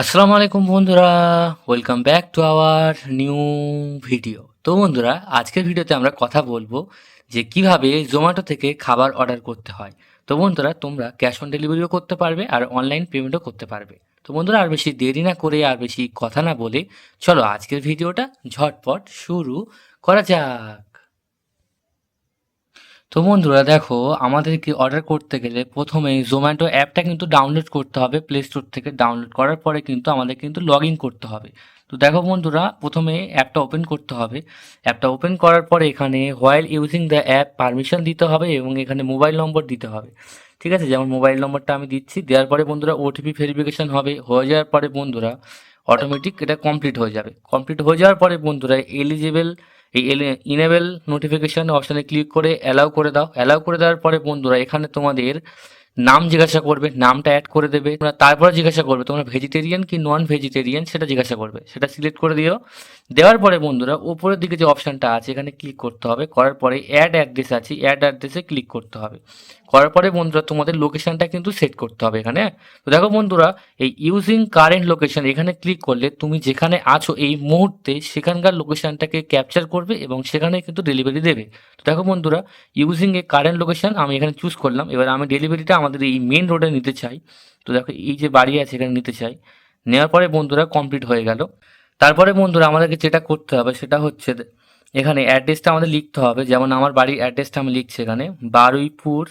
আসসালামু আলাইকুম বন্ধুরা welcome back to our new video তো বন্ধুরা, আজকের ভিডিওতে আমরা কথা বলব যে কীভাবে জোম্যাটো থেকে খাবার অর্ডার করতে হয়। তো বন্ধুরা, তোমরা ক্যাশ অন ডেলিভারিও করতে পারবে আর অনলাইন পেমেন্টও করতে পারবে। তো বন্ধুরা, আর বেশি দেরি না করে, আর বেশি কথা না বলে, চলো আজকের ভিডিওটা ঝটপট শুরু করা যাক। তো বন্ধুরা দেখো, আমাদেরকে অর্ডার করতে গেলে প্রথমে জোম্যাটো অ্যাপটা কিন্তু ডাউনলোড করতে হবে প্লে স্টোর থেকে ডাউনলোড করার পরে কিন্তু আমাদের কিন্তু লগ ইন করতে হবে। তো দেখো বন্ধুরা, প্রথমে অ্যাপটা ওপেন করতে হবে। অ্যাপটা ওপেন করার পরে এখানে while using the app permission দিতে হবে এবং এখানে মোবাইল নম্বর দিতে হবে। ঠিক আছে? যেমন মোবাইল নম্বরটা আমি দিচ্ছি, দেওয়ার পরে বন্ধুরা ওটিপি ভেরিফিকেশন হবে। হয়ে যাওয়ার পরে বন্ধুরা অটোমেটিক এটা কমপ্লিট হয়ে যাবে। কমপ্লিট হয়ে যাওয়ার পরে বন্ধুরা এলিজিবল এই ইনেবেল নোটিফিকেশান অপশানে ক্লিক করে অ্যালাউ করে দাও। অ্যালাউ করে দেওয়ার পরে বন্ধুরা, এখানে তোমাদের নাম জিজ্ঞাসা করবে, নামটা অ্যাড করে দেবে, তোমরা তারপরে জিজ্ঞাসা করবে, তোমরা ভেজিটেরিয়ান কি নন ভেজিটেরিয়ান সেটা জিজ্ঞাসা করবে, সেটা সিলেক্ট করে দিও। দেওয়ার পরে বন্ধুরা, উপরের দিকে যে অপশানটা আছে, এখানে ক্লিক করতে হবে, করার পরে অ্যাড অ্যাড্রেস আছে অ্যাড অ্যাড্রেসে ক্লিক করতে হবে। করার পরে বন্ধুরা, তোমাদের লোকেশনটা কিন্তু সেট করতে হবে এখানে? তো দেখো বন্ধুরা, এই ইউজিং কারেন্ট লোকেশন এখানে ক্লিক করলে তুমি যেখানে আছো এই মুহূর্তে, সেখানকার লোকেশনটাকে ক্যাপচার করবে এবং সেখানে কিন্তু ডেলিভারি দেবে। তো দেখো বন্ধুরা ইউজিং এ কারেন্ট লোকেশন আমি এখানে চুজ করলাম, এবার আমি ডেলিভারিটা আমাদের এই মেন রোডে নিতে চাই। তো দেখো, এই যে বাড়ি আছে, এখানে নিতে চাই। নেওয়ার পরে বন্ধুরা কমপ্লিট হয়ে গেল। তারপরে বন্ধুরা আমাদেরকে যেটা করতে হবে, সেটা হচ্ছে এখানে অ্যাড্রেসটা আমাদের লিখতে হবে। যেমন আমার বাড়ির অ্যাড্রেসটা আমি লিখছি এখানে, বারুইপুর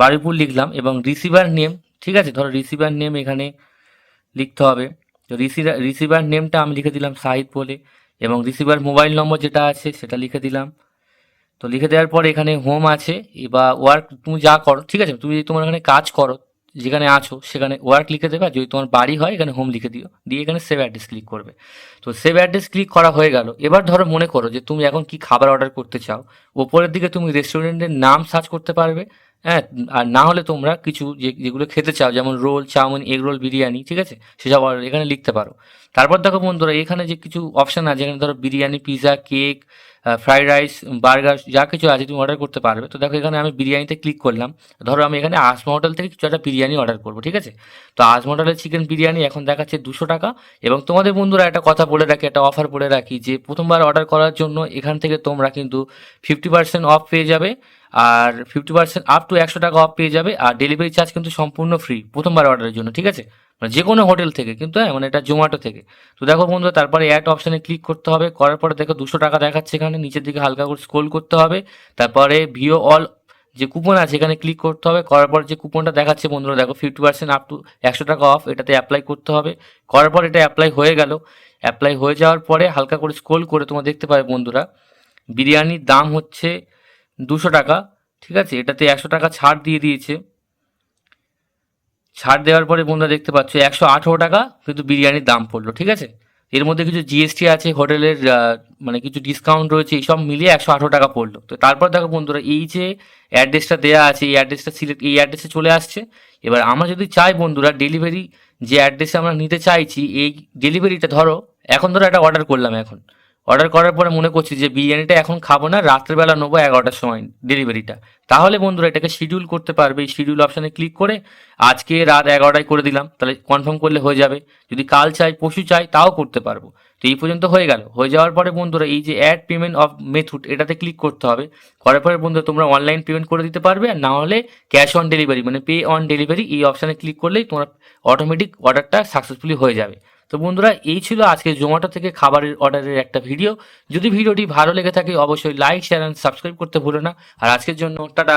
বারুইপুর লিখলাম এবং রিসিভার নেম ঠিক আছে? ধরো রিসিভার নেম এখানে লিখতে হবে। তো রিসিভার রিসিভার নেমটা আমি লিখে দিলাম সাহিদ বলে এবং রিসিভার মোবাইল নম্বর যেটা আছে, সেটা লিখে দিলাম। তো লিখে দেওয়ার পর এখানে হোম আছে, বা ওয়ার্ক তুমি যা করো, ঠিক আছে? তুমি যদি তোমার এখানে কাজ করো, যেখানে আছো, সেখানে ওয়ার্ক লিখে দেবে, আর যদি তোমার বাড়ি হয়, এখানে হোম লিখে দিও। দিয়ে এখানে সেভ অ্যাড্রেস ক্লিক করবে। তো সেভ অ্যাড্রেস ক্লিক করা হয়ে গেল। এবার ধরো মনে করো যে তুমি এখন কি খাবার অর্ডার করতে চাও। ওপরের দিকে তুমি রেস্টুরেন্টের নাম সার্চ করতে পারবে। হ্যাঁ আর না হলে তোমরা কিছু যে, যেগুলো খেতে চাও, যেমন roll, chowmein, egg roll, biryani, ঠিক আছে? সেসব order এখানে লিখতে পারো। তারপর দেখো বন্ধুরা, এখানে যে কিছু অপশান আছে এখানে ধরো biryani pizza cake fried rice burger যা কিছু আছে তুমি অর্ডার করতে পারবে। তো দেখো এখানে আমি বিরিয়ানিতে ক্লিক করলাম। ধরো আমি এখানে আসমা হোটেল থেকে কিছু একটা বিরিয়ানি অর্ডার করব, ঠিক আছে? তো আসমা হোটেলের চিকেন বিরিয়ানি এখন দেখাচ্ছে দুশো টাকা। এবং তোমাদের বন্ধুরা একটা কথা বলে রাখি, একটা অফার বলে রাখি যে, প্রথমবার অর্ডার করার জন্য এখান থেকে তোমরা কিন্তু ফিফটি পার্সেন্ট অফ পেয়ে যাবে। আর ফিফটি পার্সেন্ট আপ টু একশো টাকা অফ পেয়ে যাবে, আর ডেলিভারি চার্জ কিন্তু সম্পূর্ণ ফ্রি প্রথমবার অর্ডারের জন্য, ঠিক আছে? মানে যে কোনো হোটেল থেকে, কিন্তু হ্যাঁ মানে এটা জোম্যাটো থেকে। তো দেখো বন্ধু তারপরে অ্যাড অপশানে ক্লিক করতে হবে, করার পরে দেখো দুশো টাকা দেখাচ্ছে এখানে, নিচের দিকে হালকা করে স্ক্রোল করতে হবে, তারপরে ভিও অল যে কুপন আছে, এখানে ক্লিক করতে হবে, করার পর যে কুপনটা দেখাচ্ছে বন্ধুরা, দেখো ফিফটি পার্সেন্ট আপ টু একশো টাকা অফ এটাতে অ্যাপ্লাই করতে হবে। করার পর এটা অ্যাপ্লাই হয়ে গেল। অ্যাপ্লাই হয়ে যাওয়ার পরে হালকা করে স্ক্রোল করে তোমরা দেখতে পাবে বন্ধুরা, বিরিয়ানির দাম হচ্ছে দুশো টাকা, ঠিক আছে? এটাতে একশো টাকা ছাড় দিয়ে দিয়েছে। ছাড় দেওয়ার পরে বন্ধুরা দেখতে পাচ্ছ, একশো আঠেরো টাকা কিন্তু বিরিয়ানির দাম পড়ল, ঠিক আছে? এর মধ্যে কিছু জিএসটি আছে, হোটেলের মানে কিছু ডিসকাউন্ট রয়েছে এইসব মিলিয়ে একশো আঠেরো টাকা পড়ল। তো তারপর দেখো বন্ধুরা, এই যে অ্যাড্রেসটা দেওয়া আছে, এই অ্যাড্রেসটা সিলেক্ট এই অ্যাড্রেসে চলে আসছে। এবার আমরা যদি চাই বন্ধুরা ডেলিভারি যে অ্যাড্রেসে আমরা নিতে চাইছি, এই ডেলিভারিটা ধরো, এখন ধরো একটা অর্ডার করলাম এখন। অর্ডার করার পরে মনে করছি যে বিরিয়ানিটা এখন খাব না, রাত্রেবেলা নেব এগারোটার সময় ডেলিভারিটা তাহলে বন্ধুরা এটাকে শিডিউল করতে পারবে শিডিউল অপশানে ক্লিক করে আজকে রাত এগারোটায় করে দিলাম, তাহলে কনফার্ম করলে হয়ে যাবে। যদি কাল চাই পশু চাই, তাও করতে পারব। তো এই পর্যন্ত হয়ে গেল। হয়ে যাওয়ার পরে বন্ধুরা এই যে অ্যাড পেমেন্ট অফ মেথড এটাতে ক্লিক করতে হবে। করার পরে বন্ধুরা তোমরা অনলাইন পেমেন্ট করে দিতে পারবে, আর না হলে ক্যাশ অন ডেলিভারি মানে পে অন ডেলিভারি এই অপশানে ক্লিক করলেই তোমার অটোমেটিক অর্ডারটা সাকসেসফুলি হয়ে যাবে। তো বন্ধুরা, এই ছিল আজকে জোম্যাটো থেকে খাবারের অর্ডারের একটা ভিডিও। যদি ভিডিওটি ভালো লেগে থাকে, অবশ্যই লাইক শেয়ার অ্যান্ড সাবস্ক্রাইব করতে ভুলো না। আর আজকের জন্য, টাটা!